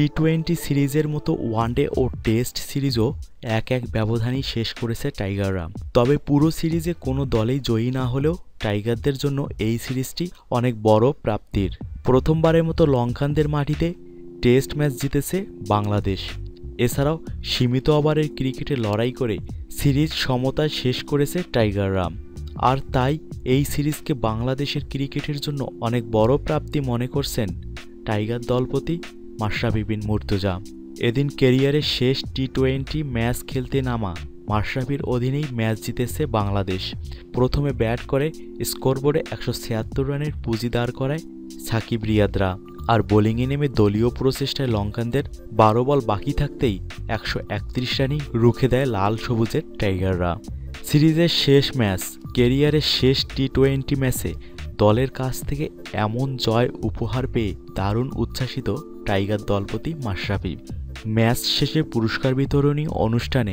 T twenty সিরিজের মতো one day ও test সিরিজও এক এক ব্যবধানেই শেষ করেছে টাইগাররা তবে পুরো সিরিজে কোনো দলেই জয়ী না হলেও টাইগারদের জন্য এই সিরিজটি অনেক বড় প্রাপ্তির। প্রথমবারের মতো লঙ্কানদের মাটিতে টেস্ট ম্যাচ জিতেছে বাংলাদেশ। এছাড়াও সীমিত ওভারের ক্রিকেটে লড়াই করে সিরিজ সমতায় শেষ করেছে টাইগাররা আর তাই এই সিরিজকে বাংলাদেশের ক্রিকেটের জন্য অনেক বড় প্রাপ্তি মনে করছেন টাইগার দলপতি মাশরাফি বিন মুর্তজা। এদিন ক্যারিয়ারের শেষ টি টোয়েন্টি ম্যাচ খেলতে নামা মাশরাফির অধীনেই ম্যাচ জিতেছে বাংলাদেশ। প্রথমে ব্যাট করে স্কোরবোর্ডে একশো ছিয়াত্তর রানের পুঁজি দাঁড় করায় সাকিব রিয়াদরা। আর বোলিংয়ে নেমে দলীয় প্রচেষ্টায় লঙ্কানদের বারো বল বাকি থাকতেই একশো একত্রিশ রানই রুখে দেয় লাল সবুজের টাইগাররা। সিরিজের শেষ ম্যাচ কেরিয়ারের শেষ টি টোয়েন্টি ম্যাচে দলের কাছ থেকে এমন জয় উপহার পেয়ে দারুণ উচ্ছ্বাসিত টাইগার দলপতি মাশরাফি। ম্যাচ শেষে পুরস্কার বিতরণী অনুষ্ঠানে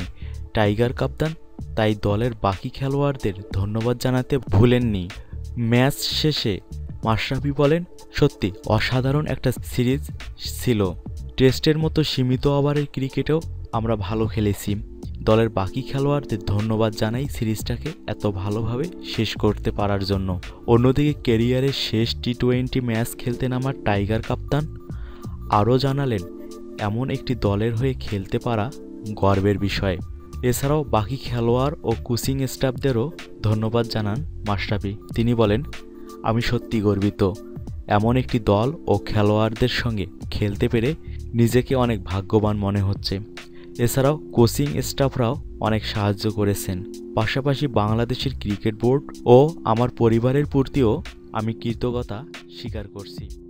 টাইগার কাপ্তান তাই দলের বাকি খেলোয়াড়দের ধন্যবাদ জানাতে ভুলেননি। ম্যাচ শেষে মাশরাফি বলেন, সত্যি, অসাধারণ একটা সিরিজ ছিল। টেস্টের মতো সীমিত ওভারের ক্রিকেটেও আমরা ভালো খেলেছি। দলের বাকি খেলোয়াড়দের ধন্যবাদ জানাই সিরিজটাকে এত ভালোভাবে শেষ করতে পারার জন্য। অন্যদিকে কেরিয়ারের শেষ টি টোয়েন্টি ম্যাচ খেলতে নামার টাইগার কাপ্তান আরও জানালেন, এমন একটি দলের হয়ে খেলতে পারা গর্বের বিষয়। এছাড়াও বাকি খেলোয়াড় ও কোচিং স্টাফদেরও ধন্যবাদ জানান মাশরাফি। তিনি বলেন, আমি সত্যি গর্বিত। এমন একটি দল ও খেলোয়াড়দের সঙ্গে খেলতে পেরে নিজেকে অনেক ভাগ্যবান মনে হচ্ছে। এছাড়াও কোচিং স্টাফরাও অনেক সাহায্য করেছেন। পাশাপাশি বাংলাদেশের ক্রিকেট বোর্ড ও আমার পরিবারের প্রতিও আমি কৃতজ্ঞতা স্বীকার করছি।